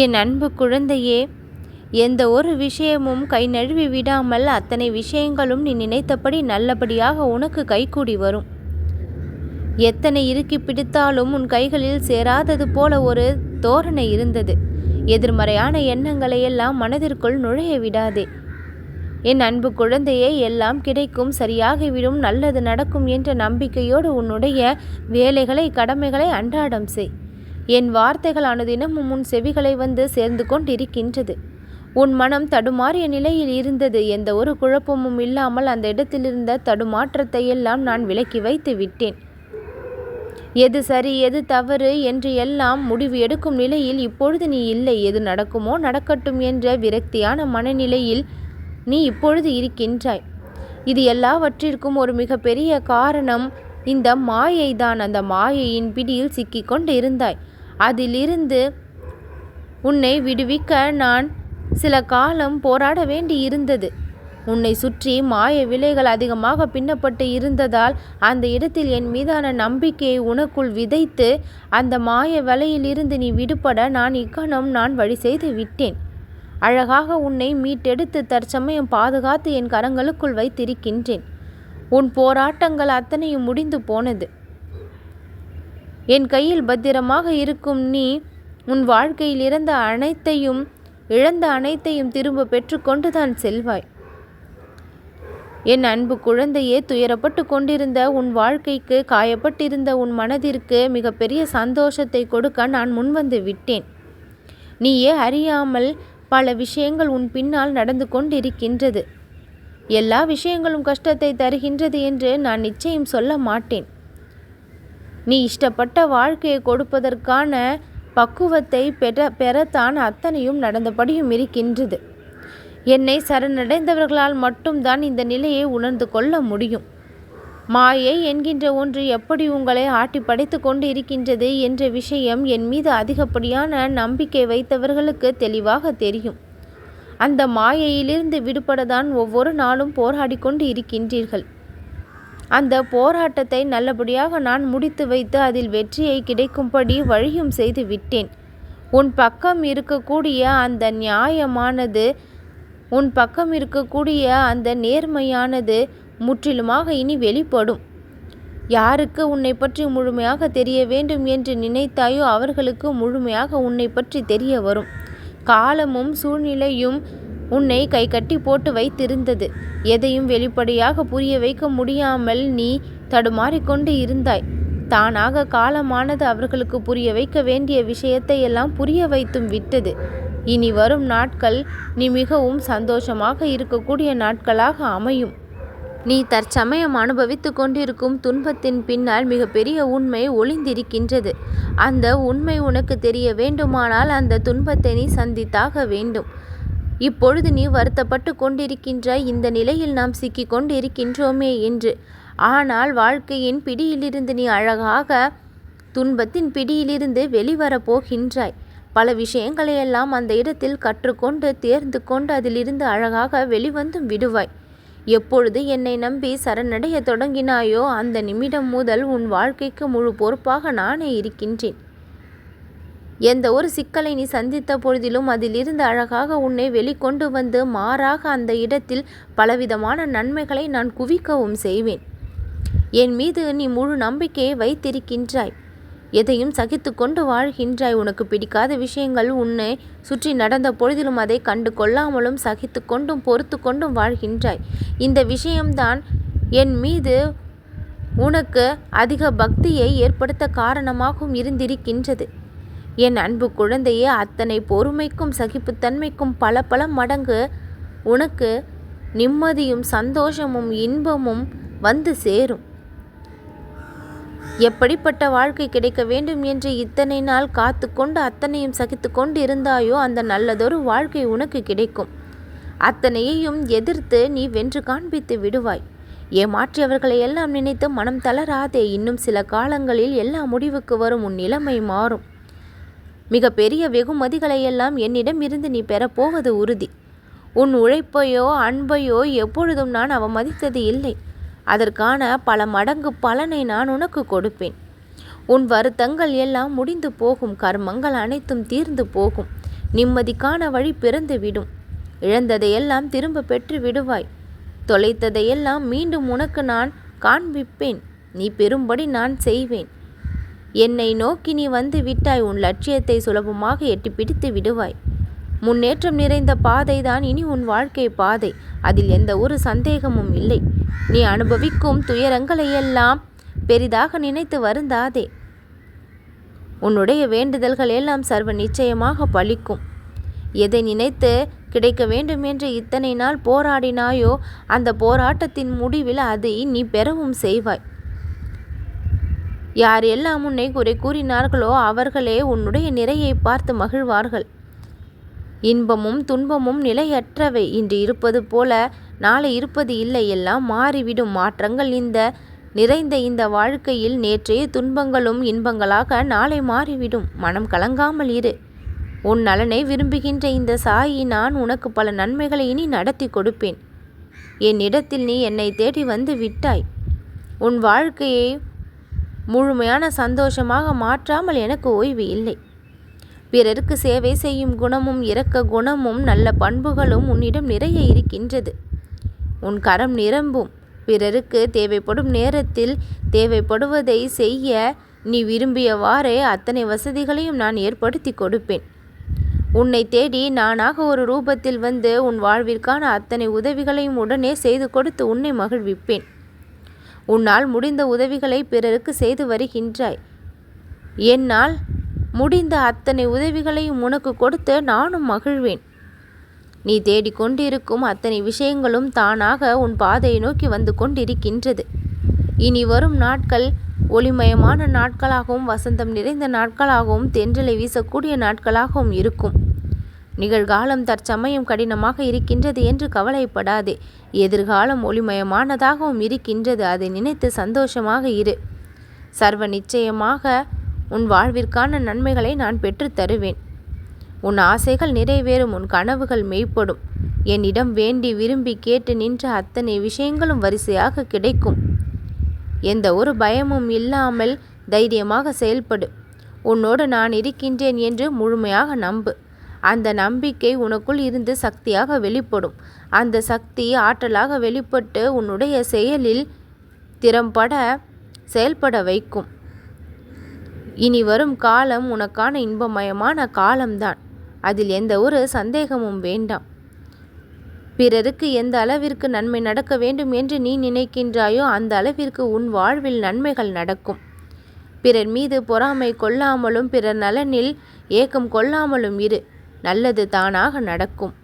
என் அன்பு குழந்தையே எந்த ஒரு விஷயமும் கை நழுவி விடாமல் அத்தனை விஷயங்களும் நீ நினைத்தபடி நல்லபடியாக உனக்கு கைகூடி வரும். எத்தனை இறுக்கி பிடித்தாலும் உன் கைகளில் சேராதது போல ஒரு தோரணை இருந்தது. எதிர்மறையான எண்ணங்களை எல்லாம் மனதிற்குள் நுழைய விடாதே. என் அன்பு குழந்தையே எல்லாம் கிடைக்கும் சரியாகிவிடும் நல்லது நடக்கும் என்ற நம்பிக்கையோடு உன்னுடைய வேலைகளை கடமைகளை அன்றாடம் செய். என் வார்த்தைகள் அனுதினமும் உன் செவிகளை வந்து சேர்ந்து கொண்டிருக்கின்றது. உன் மனம் தடுமாறிய நிலையில் இருந்தது. எந்த ஒரு குழப்பமும் இல்லாமல் அந்த இடத்திலிருந்த தடுமாற்றத்தை எல்லாம் நான் விலக்கி வைத்து விட்டேன். எது சரி எது தவறு என்று எல்லாம் முடிவு எடுக்கும் நிலையில் இப்பொழுது நீ இல்லை. எது நடக்குமோ நடக்கட்டும் என்ற விரக்தியான மனநிலையில் நீ இப்பொழுது இருக்கின்றாய். இது எல்லாவற்றிற்கும் ஒரு மிகப்பெரிய காரணம் இந்த மாயை தான் அந்த மாயையின் பிடியில் சிக்கிக்கொண்டு இருந்தாய். அதிலிருந்து உன்னை விடுவிக்க நான் சில காலம் போராட வேண்டி இருந்தது உன்னை சுற்றி மாய விலைகள் அதிகமாக பின்னப்பட்டு இருந்ததால் அந்த இடத்தில் என் மீதான நம்பிக்கையை உனக்குள் விதைத்து அந்த மாய வலையிலிருந்து நீ விடுபட நான் இக்கணம் நான் வழி செய்து விட்டேன். அழகாக உன்னை மீட்டெடுத்து தற்சமயம் பாதுகாத்து என் கரங்களுக்குள் வைத்திருக்கின்றேன். உன் போராட்டங்கள் அத்தனையும் முடிந்து போனது. என் கையில் பத்திரமாக இருக்கும் நீ உன் வாழ்க்கையில் இறந்த அனைத்தையும் இழந்த அனைத்தையும் திரும்ப பெற்றுக்கொண்டுதான் செல்வாய். என் அன்பு குழந்தையே துயரப்பட்டு கொண்டிருந்த உன் வாழ்க்கைக்கு காயப்பட்டிருந்த உன் மனதிற்கு மிகப்பெரிய சந்தோஷத்தை கொடுக்க நான் முன்வந்து விட்டேன். நீயே அறியாமல் பல விஷயங்கள் உன் பின்னால் நடந்து கொண்டிருக்கின்றது. எல்லா விஷயங்களும் கஷ்டத்தை தருகின்றது என்று நான் நிச்சயம் சொல்ல மாட்டேன். நீ இஷ்டப்பட்ட வாழ்க்கையை கொடுப்பதற்கான பக்குவத்தை பெற பெறத்தான் அத்தனையும் நடந்தபடியும் இருக்கின்றது. என்னை சரணடைந்தவர்களால் மட்டும்தான் இந்த நிலையை உணர்ந்து கொள்ள முடியும். மாயை என்கின்ற ஒன்று எப்படி உங்களை ஆட்டி படைத்து கொண்டு இருக்கின்றது என்ற விஷயம் என் மீது அதிகப்படியான நம்பிக்கை வைத்தவர்களுக்கு தெளிவாக தெரியும். அந்த மாயையிலிருந்து விடுபடதான் ஒவ்வொரு நாளும் போராடி கொண்டு இருக்கின்றீர்கள். அந்த போராட்டத்தை நல்லபடியாக நான் முடித்து வைத்து அதில் வெற்றியை கிடைக்கும்படி வழியும் செய்து விட்டேன். உன் பக்கம் இருக்கக்கூடிய அந்த நியாயமானது உன் பக்கம் இருக்கக்கூடிய அந்த நேர்மையானது முற்றிலுமாக இனி வெளிப்படும். யாருக்கு உன்னை பற்றி முழுமையாக தெரிய வேண்டும் என்று நினைத்தாயோ அவர்களுக்கு முழுமையாக உன்னை பற்றி தெரிய வரும். காலமும் சூழ்நிலையும் உன்னை கை கட்டி போட்டு வைத்திருந்தது. எதையும் வெளிப்படையாக புரிய வைக்க முடியாமல் நீ தடுமாறிக்கொண்டு இருந்தாய். தானாக காலமானது அவர்களுக்கு புரிய வைக்க வேண்டிய விஷயத்தை எல்லாம் புரிய வைத்தும் விட்டது. இனி வரும் நாட்கள் நீ மிகவும் சந்தோஷமாக இருக்கக்கூடிய நாட்களாக அமையும். நீ தற்சமயம் அனுபவித்து கொண்டிருக்கும் துன்பத்தின் பின்னால் மிகப்பெரிய உண்மை ஒளிந்திருக்கின்றது. அந்த உண்மை உனக்கு தெரிய வேண்டுமானால் அந்த துன்பத்தை நீ சந்தித்தாக வேண்டும். இப்பொழுது நீ வருத்தப்பட்டு கொண்டிருக்கின்ற இந்த நிலையில் நாம் சிக்கிக் கொண்டிருக்கின்றோமே என்று. ஆனால் வாழ்க்கையின் பிடியிலிருந்து நீ அழகாக துன்பத்தின் பிடியிலிருந்து வெளிவரப் போகின்றாய். பல விஷயங்களையெல்லாம் அந்த இடத்தில் கற்றுக்கொண்டு தேர்ந்து கொண்டு அதிலிருந்து அழகாக வெளிவந்தும் விடுவாய். எப்பொழுது என்னை நம்பி சரணடைய தொடங்கினாயோ அந்த நிமிடம் முதல் உன் வாழ்க்கைக்கு முழு பொறுப்பாக நானே இருக்கின்றேன். எந்த ஒரு சிக்கலை நீ சந்தித்த பொழுதிலும் அதிலிருந்து அழகாக உன்னை வெளிக்கொண்டு வந்து மாறாக அந்த இடத்தில் பலவிதமான நன்மைகளை நான் குவிக்கவும் செய்வேன். என் மீது நீ முழு நம்பிக்கையை வைத்திருக்கின்றாய். எதையும் சகித்து கொண்டு வாழ்கின்றாய். உனக்கு பிடிக்காத விஷயங்கள் உன்னை சுற்றி நடந்த பொழுதிலும் அதை கண்டு கொள்ளாமலும் சகித்து கொண்டும் பொறுத்து கொண்டும் வாழ்கின்றாய். இந்த விஷயம்தான் என் மீது உனக்கு அதிக பக்தியை ஏற்படுத்த காரணமாகவும் இருந்திருக்கின்றது. என் அன்பு குழந்தையே அத்தனை பொறுமைக்கும் சகிப்புத்தன்மைக்கும் பல பல மடங்கு உனக்கு நிம்மதியும் சந்தோஷமும் இன்பமும் வந்து சேரும். எப்படிப்பட்ட வாழ்க்கை கிடைக்க வேண்டும் என்று இத்தனை நாள் காத்து கொண்டு அத்தனையும் சகித்து கொண்டு இருந்தாயோ அந்த நல்லதொரு வாழ்க்கை உனக்கு கிடைக்கும். அத்தனையையும் எதிர்த்து நீ வென்று காண்பித்து விடுவாய். ஏமாற்றியவர்களை எல்லாம் நினைத்து மனம் தளராதே இன்னும் சில காலங்களில் எல்லா முடிவுக்கு வரும் உன் நிலைமை மாறும். மிக பெரிய வெகுமதிகளை எல்லாம் என்னிடம் இருந்து நீ பெறப்போவது உறுதி. உன் உழைப்பையோ அன்பையோ எப்பொழுதும் நான் அவமதித்தது இல்லை. அதற்கான பல மடங்கு பலனை நான் உனக்கு கொடுப்பேன். உன் வருத்தங்கள் எல்லாம் முடிந்து போகும் கர்மங்கள் அனைத்தும் தீர்ந்து போகும். நிம்மதிக்கான வழி பிறந்து விடும். இழந்ததையெல்லாம் திரும்ப பெற்று விடுவாய். தொலைத்ததையெல்லாம் மீண்டும் உனக்கு நான் காண்பிப்பேன். நீ பெறும்படி நான் செய்வேன். என்னை நோக்கி நீ வந்து விட்டாய் உன் லட்சியத்தை சுலபமாக எட்டி பிடித்து விடுவாய். முன்னேற்றம் நிறைந்த பாதை தான் இனி உன் வாழ்க்கை பாதை. அதில் எந்த ஒரு சந்தேகமும் இல்லை. நீ அனுபவிக்கும் துயரங்களையெல்லாம் பெரிதாக நினைத்து வருந்தாதே. உன்னுடைய வேண்டுதல்கள் எல்லாம் சர்வ நிச்சயமாக பலிக்கும் எதை நினைத்து கிடைக்க வேண்டும் என்று இத்தனை நாள் போராடினாயோ அந்த போராட்டத்தின் முடிவில் அதை நீ பெறவும் செய்வாய். யார் எல்லாம் உன்னை குறை கூறினார்களோ அவர்களே உன்னுடைய நிறையை பார்த்து மகிழ்வார்கள். இன்பமும் துன்பமும் நிலையற்றவை. இன்று இருப்பது போல நாளை இருப்பது இல்லை. எல்லாம் மாறிவிடும் மாற்றங்கள். இந்த நிறைந்த இந்த வாழ்க்கையில் நேற்றைய துன்பங்களும் இன்பங்களாக நாளை மாறிவிடும். மனம் கலங்காமல் இரு. உன் நலனை விரும்புகின்ற இந்த சாயி நான் உனக்கு பல நன்மைகளை இனி நடத்தி கொடுப்பேன். என்னிடத்தில் நீ என்னை தேடி வந்து விட்டாய். உன் வாழ்க்கையை முழுமையான சந்தோஷமாக மாற்றாமல் எனக்கு ஓய்வு இல்லை. பிறருக்கு சேவை செய்யும் குணமும் இரக்க குணமும் நல்ல பண்புகளும் உன்னிடம் நிறைய இருக்கின்றது. உன் கரம் நிரம்பும். பிறருக்கு தேவைப்படும் நேரத்தில் தேவைப்படுவதை செய்ய நீ விரும்பியவாறே அத்தனை வசதிகளையும் நான் ஏற்படுத்தி கொடுப்பேன். உன்னை தேடி நானாக ஒரு ரூபத்தில் வந்து உன் வாழ்விற்கான அத்தனை உதவிகளையும் உடனே செய்து கொடுத்து உன்னை மகிழ்விப்பேன். உன்னால் முடிந்த உதவிகளை பிறருக்கு செய்து வருகின்றாய். என்னால் முடிந்த அத்தனை உதவிகளையும் உனக்கு கொடுத்து நானும் மகிழ்வேன். நீ தேடிக்கொண்டிருக்கும் அத்தனை விஷயங்களும் தானாக உன் பாதையை நோக்கி வந்து கொண்டிருக்கின்றது. இனி வரும் நாட்கள் ஒளிமயமான நாட்களாகவும் வசந்தம் நிறைந்த நாட்களாகவும் தென்றலை வீசக்கூடிய நாட்களாகவும் இருக்கும். நிகழ்காலம் தற்சமயம் கடினமாக இருக்கின்றது என்று கவலைப்படாதே. எதிர்காலம் ஒளிமயமானதாகவும் இருக்கின்றது அதை நினைத்து சந்தோஷமாக இரு. சர்வ நிச்சயமாக உன் வாழ்விற்கான நன்மைகளை நான் பெற்றுத் தருவேன். உன் ஆசைகள் நிறைவேறும் உன் கனவுகள் மெய்ப்படும். என்னிடம் வேண்டி விரும்பி கேட்டு நின்ற அத்தனை விஷயங்களும் வரிசையாக கிடைக்கும். எந்த ஒரு பயமும் இல்லாமல் தைரியமாக செயல்படு. உன்னோடு நான் இருக்கின்றேன் என்று முழுமையாக நம்பு. அந்த நம்பிக்கை உனக்குள் இருந்து சக்தியாக வெளிப்படும். அந்த சக்தி ஆற்றலாக வெளிப்பட்டு உன்னுடைய செயலில் திறம்பட செயல்பட வைக்கும். இனி வரும் காலம் உனக்கான இன்பமயமான காலம்தான். அதில் எந்த ஒரு சந்தேகமும் வேண்டாம். பிறருக்கு எந்த அளவிற்கு நன்மை நடக்க வேண்டும் என்று நீ நினைக்கின்றாயோ அந்த அளவிற்கு உன் வாழ்வில் நன்மைகள் நடக்கும். பிறர் மீது பொறாமை கொள்ளாமலும் பிறர் நலனில் ஏக்கம் கொள்ளாமலும் இரு. நல்லது தானாக நடக்கும்.